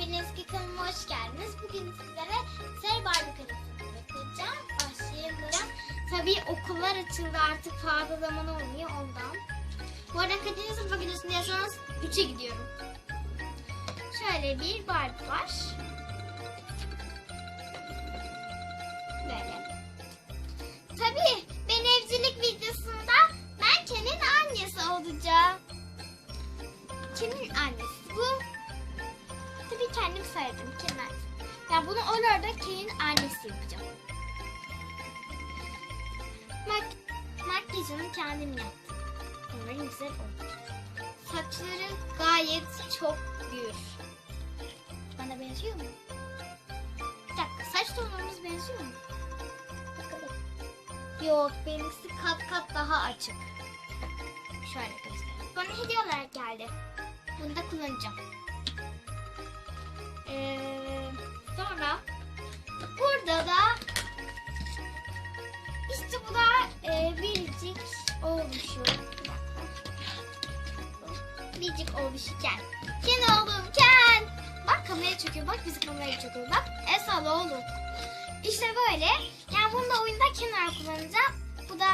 hepiniz kanalıma hoş geldiniz. Bugün sizlere Sarı Barbie karesini yapacağım. Başlayalım. Tabii okullar açıldı artık fazla zaman olmuyor ondan. Bu arada kaçıncı sınıfa gidiyorsun diyorsanız 3'e gidiyorum. Şöyle bir Barbie var. Annesi yapacağım. Mak makyajını kendim yaptım. Umarım güzel olur. Saçları gayet çok gür. Bana benziyor mu? Bir dakika saç tonlarımız benziyor mu? Yok benimkisi kat kat daha açık. Şöyle göstereyim. Bana hediye olarak geldi. Bunu da kullanacağım. Ee, sonra burada da işte bu da e, biricik dakika. Biricik oluşurken. Ken oğlum Ken. Bak kameraya çekiyor. Bak bizi kameraya çekiyor. Bak el salla oğlum. İşte böyle. Yani bunu da oyunda kenar kullanacağım. Bu da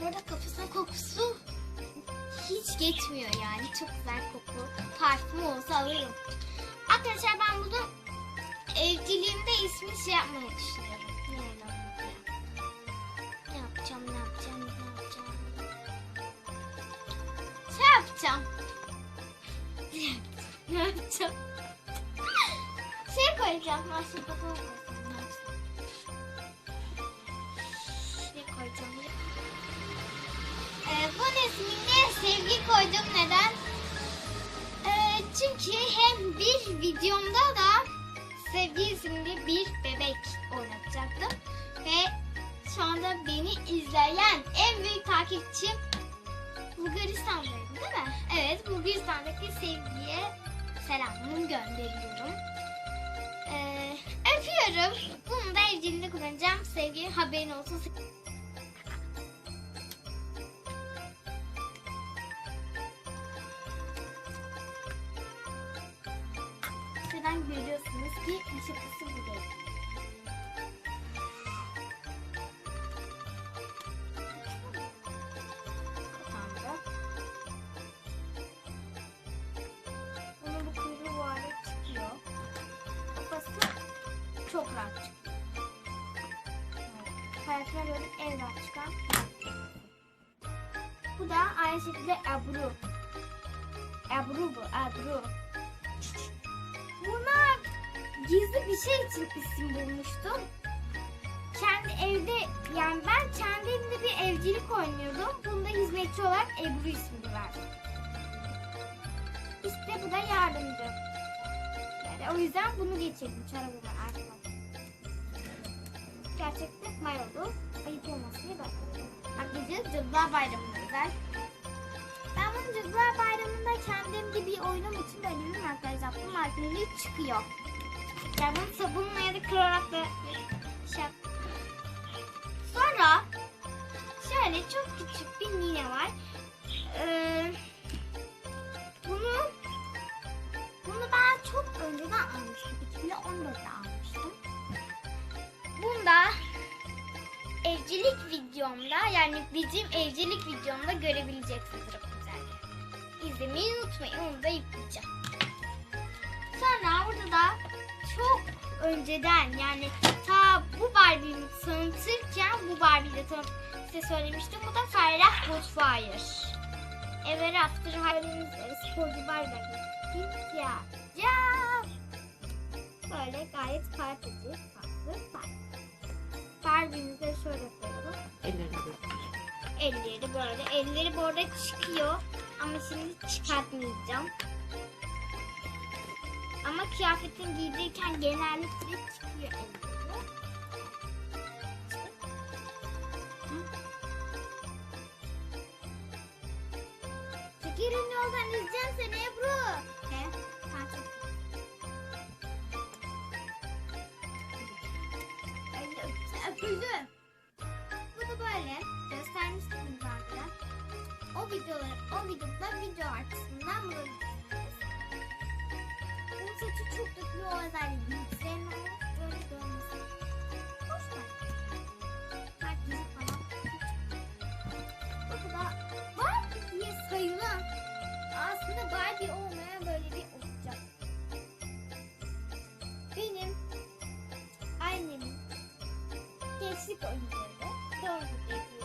burada kafasının kokusu hiç geçmiyor yani. Çok güzel koku. Parfüm olsa alırım. Arkadaşlar ben bunu ismini şey yapmayı düşünüyorum. Yapacağım? Ne yapacağım? Ne yapacağım? Ne yapacağım? Şey yapacağım. Ne yapacağım? Şey koyacağım. Yapsam? Ne koyacağım? Ee, bu isminde sevgi koydum. Neden? Ee, çünkü hem bir videomda da isimli bir bebek oynatacaktım. Ve şu anda beni izleyen en büyük takipçim Bulgaristan'daydı değil mi? Evet Bulgaristan'daki Sevgi'ye selamımı gönderiyorum. Ee, öpüyorum. Bunu da evciliğinde kullanacağım. Sevgi haberin olsun. Şuradan görüyorsunuz ki ışıklısı bu değil. Kapandı. Bunun bu kuyruğu arada çıkıyor. Kafası çok rahat çıkıyor. Evet. Hayatıma göre en rahat çıkan. Bu da aynı şekilde Ebru. Ebru bu, Ebru. Gizli bir şey için isim bulmuştum. Kendi evde yani ben kendi evimde bir evcilik oynuyordum. Bunda hizmetçi olarak Ebru ismini verdim. İşte bu da yardımcı. Yani o yüzden bunu geçirdim çarabıma arkadaşlar. Gerçekten mayolu. Ayıp olmasın diye ben. Arkadaşlar Cadılar Bayramı'na özel. Ben bunu Cadılar Bayramı'nda kendim gibi oynam için böyle bir makyaj yaptım. Makyajı çıkıyor. Yani bunu sabunla ya da kırarak da şey Sonra şöyle çok küçük bir nine var. Ee, bunu bunu ben çok önceden almıştım. 2014'te almıştım. Bunda evcilik videomda yani bizim evcilik videomda görebileceksiniz Rapunzel'i. İzlemeyi unutmayın onu da yükleyeceğim. Önceden yani ta bu Barbie'yi tanıtırken bu Barbie'yi de size söylemiştim. Bu da Ferrah Woodfire. Ever After halimiz sporcu Barbie ya. Ya. Böyle gayet parçacı, tatlı, Barbie. Barbie'mizi de şöyle koyalım. Ellerini. Elleri böyle. Elleri bu arada çıkıyor. Ama şimdi çıkartmayacağım. Ama kıyafetin giydirirken genellikle çıkıyor. Hı? Çekilin yoldan izleyeceğim seni Ebru. Ne? Ha, çok- Öyle öpüldü. Bu da böyle göstermiştim zaten. O videoları, o videoda video kısmından bulabilirsiniz. Bu o özelliği büyüklerin olur. Böyle dönmesi. Hoş bence. Herkesi falan. Bu da Barbie diye sayılan aslında Barbie olmayan böyle bir oyuncak. Benim annemin gençlik oyunları doğru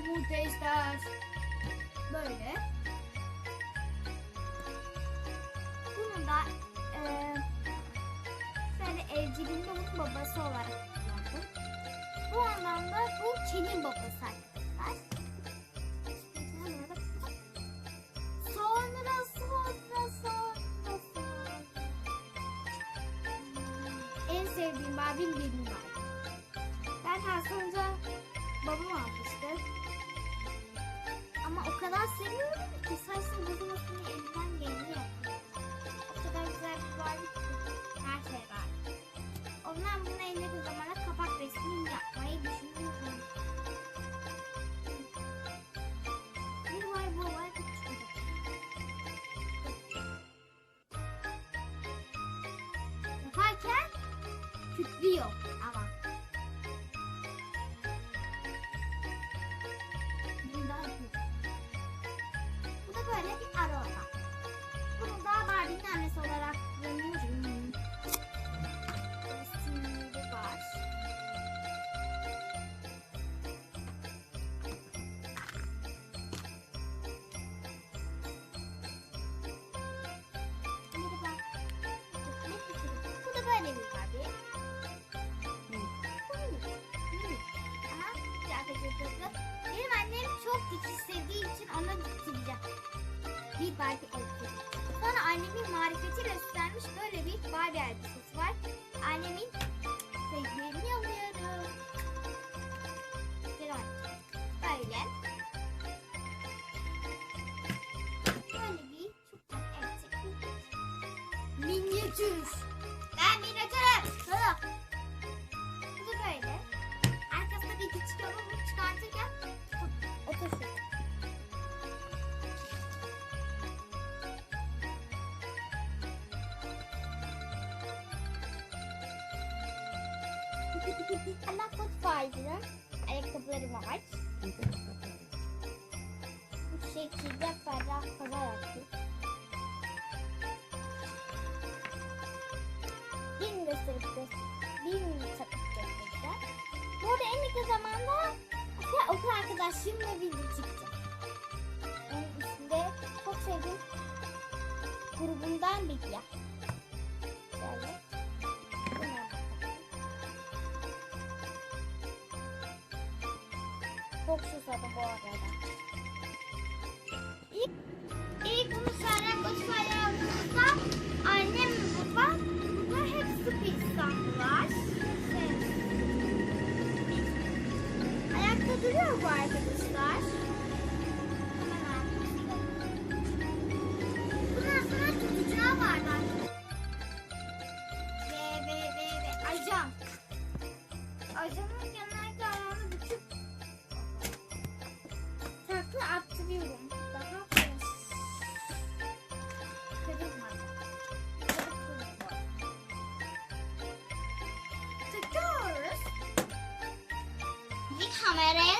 İster? Böyle. Bunu da eee şöyle evciliğinde onun babası olarak kullandım. Bu anlamda bu Ken'in babası arkadaşlar. Sonra sonra sonra. En sevdiğim abim benim kadar seviyorum ki saçın bozulmasını elimden geleni yapıyorum. O kadar güzel bir varlık ki her şey var. Ondan bunu elleri zamana kapak resmini yapmayı düşünüyorum. Bir var bu bir çıkacak. Yaparken ama. Bir Barbie elbise. Sonra annemin marifetiyle üstlenmiş böyle bir Barbie elbisesi var. Annemin sevgilerini alıyorum. Güzel. Böyle. Böyle bir çok elbise. Minyatür. Ben minyatürüm. Allah mutfağıydı. Ayakkabıları var. Bu şekilde ferah pazar açtı. Birini gösterip gösterip. Birini takıp göstereceğim. Bu arada en yakın zamanda ya, okul arkadaşlarımla video çıkacak. Onun içinde çok sevdiğim grubundan bir ya. Çok susadım bu arada. İlk, ilk Koçfay'a aldığımızda annem ve babam bunlar hep sürpriz sandılar. Şey, Ayakta duruyor bu arkadaşlar. Bir kameraya